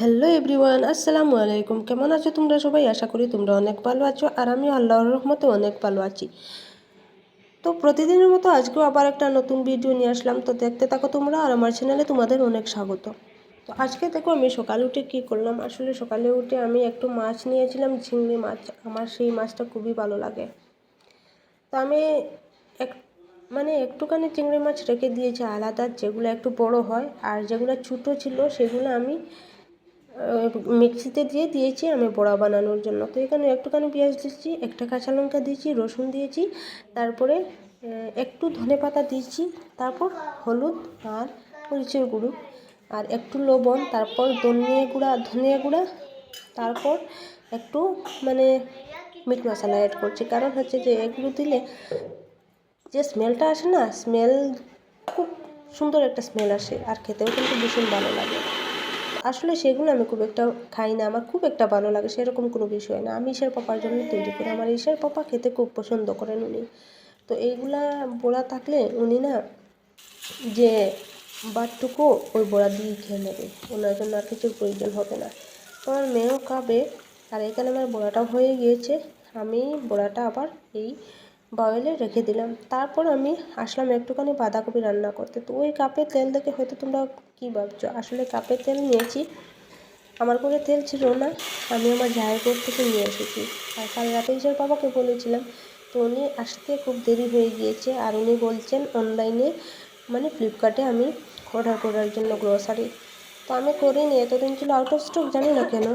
Hello everyone আসসালামু আলাইকুম কেমন আছো তোমরা সবাই? আশা করি তোমরা অনেক ভালো আছো আর আমি আল্লাহর রহমতে অনেক ভালো আছি। তো প্রতিদিনের মতো আজকেও আবার একটা নতুন ভিডিও নিয়ে আসলাম। তো দেখতে থাকো তোমরা আর আমার চ্যানেলে তোমাদের অনেক স্বাগত। তো আজকে দেখো আমি সকালে উঠে কী করলাম? আসলে সকালে উঠে আমি একটু মাছ নিয়েছিলাম ঝিংড়ি মাছ। আমার সেই মাছটা খুবই ভালো লাগে। তো আমি এক মানে একটুখানি চিংড়ি মাছ রেখে দিয়েছি, আলাদা যেগুলো একটু বড় হয়। আর যেগুলো ছোটো ছিল, সেগুলো আমি মিক্সিতে দিয়ে দিয়েছি আমি বড়া বানানোর জন্য। তো এখানে একটুখানি পেঁয়াজ দিয়েছি একটা কাঁচা লঙ্কা দিয়েছি, রসুন দিয়েছি, তারপরে একটু ধনে পাতা দিয়েছি, তারপর হলুদ আর মরিচের গুঁড়ো, আর একটু লবণ, তারপর ধনিয়া গুঁড়া ধনিয়া গুঁড়া, তারপর একটু মানে মিট মশলা অ্যাড করছি। কারণ হচ্ছে যে, এগুলো দিলে যে স্মেলটা আসে না স্মেল খুব সুন্দর একটা স্মেল আসে, আর খেতেও কিন্তু ভীষণ ভালো লাগে। আসলে সেগুলো আমি খুব একটা খাই না। আমার খুব একটা ভালো লাগে সেরকম কোনো বিষয় না। আমি ঈশার পাপার জন্য তৈরি করি। আমার ঈশার পাপা খেতে খুব পছন্দ করেন উনি। তো এইগুলা বড়া থাকলে উনি না যে বাটটুকু ওই বড়া দিয়ে খেয়ে নেবে। ওনার জন্য আর কিছুর প্রয়োজন হবে না। আমার মেয়েও খাবে। আর এখানে আমার বড়াটাও হয়ে গিয়েছে। আমি বড়াটা আবার এই বয়েলে রেখে দিলাম। তারপর আমি আসলাম একটুখানি বাঁধাকপি রান্না করতে। তো ওই কাপে তেল দেখে হয়তো তোমরা কী ভাবছ? আসলে কাপে তেল নিয়েছি। আমার করে তেল ছিল না। আমি আমার জায়ের কোর থেকে নিয়ে এসেছি। আর কাল রাতে এসে বাবাকে বলেছিলাম, তো উনি আসতে খুব দেরি হয়ে গিয়েছে। আর উনি বলছেন অনলাইনে মানে ফ্লিপকার্টে আমি অর্ডার করার জন্য গ্রোসারি তো আমি করিনি। এতদিন ছিল আউট অফ স্টক জানি না কেন।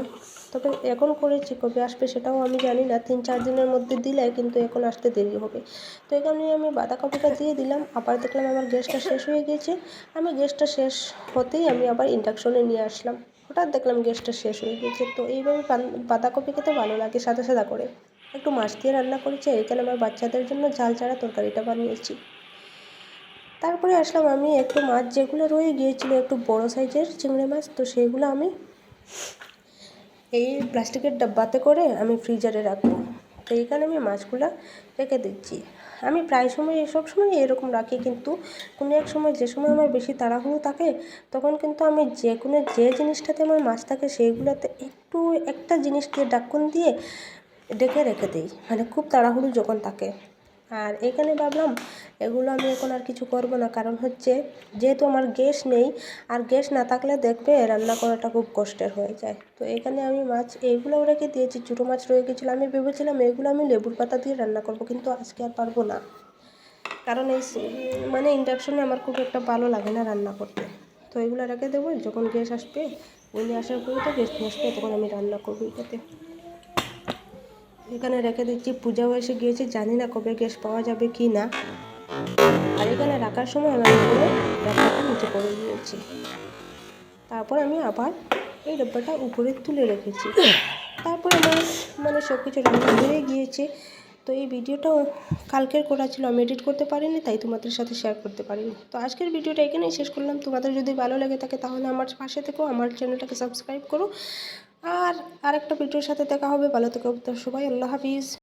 তবে এখন করেছি কবে আসবে সেটাও আমি জানি না। তিন, চার দিনের মধ্যে দিলে কিন্তু এখন আসতে দেরি হবে। তো এখানে আমি বাঁধাকপিটা দিয়ে দিলাম। আবার দেখলাম আমার গ্যাসটা শেষ হয়ে গিয়েছে। আমি গ্যাসটা শেষ হতেই আমি আবার ইন্ডাকশনে নিয়ে আসলাম। হঠাৎ দেখলাম গ্যাসটা শেষ হয়ে গিয়েছে। তো এইভাবে বাঁধাকপি খেতে ভালো লাগে সাদা সাদা করে। একটু মাছ দিয়ে রান্না করেছি এখানে আমার বাচ্চাদের জন্য ঝাল ছাড়া তরকারিটা বানিয়েছি। তারপরে আসলাম আমি একটু মাছ যেগুলো রয়ে গিয়েছিল একটু বড় সাইজের চিংড়ি মাছ, তো সেগুলো আমি এই প্লাস্টিকের ডাব্বাতে করে আমি ফ্রিজারে রাখব। তো এইখানে আমি মাছগুলো রেখে দিচ্ছি। আমি প্রায় সময় এসব সময় এরকম রাখি কিন্তু কোনো এক সময় যে সময় আমার বেশি তাড়াহুড়ো থাকে, তখন কিন্তু আমি যে কোনো যে জিনিসটাতে আমার মাছ থাকে সেইগুলোতে একটু একটা জিনিস দিয়ে ডাক্কুন দিয়ে ডেকে রেখে দিই। মানে খুব তাড়াহুড়ো যখন থাকে। আর এখানে ভাবলাম এগুলো আমি এখন আর কিছু করব না। কারণ হচ্ছে যেহেতু আমার গ্যাস নেই, আর গ্যাস না থাকলে দেখবে রান্না করাটা খুব কষ্টের হয়ে যায়। তো এখানে আমি মাছ এইগুলোও রেখে দিয়েছি, ছোটো মাছ রয়ে গেছিল। আমি ভেবেছিলাম এগুলো আমি লেবুর পাতা দিয়ে রান্না করব, কিন্তু আজকে আর পারব না। কারণ এই মানে ইন্ডাকশনে আমার খুব একটা ভালো লাগে না রান্না করতে। তো এগুলো রেখে দেবো, যখন গ্যাস আসবে, উনি আসার পরে তো গ্যাস নিয়ে আসবে, তখন আমি রান্না করব এটাতে। এখানে রেখে দিচ্ছি। পূজাও এসে গিয়েছে, জানি না কবে গ্যাস পাওয়া যাবে কি না। আর এখানে রাখার সময় আমি ডাব্বাটা নিচে করে দিয়েছি। তারপর আমি আবার এই ডাব্বাটা উপরে তুলে রেখেছি। তারপর আমার মানে সব কিছু রান্না হয়ে গিয়েছে। তো এই ভিডিওটাও কালকের করা ছিল। আমি এডিট করতে পারিনি, তাই তোমাদের সাথে শেয়ার করতে পারিনি। তো আজকের ভিডিওটা এখানেই শেষ করলাম। তোমাদের যদি ভালো লাগে থাকে, তাহলে আমার পাশে থেকেও আমার চ্যানেলটাকে সাবস্ক্রাইব করো। আর আরেকটা ভিডিওর সাথে দেখা হবে। ভালো থেকো সবাই আল্লাহ হাফিজ।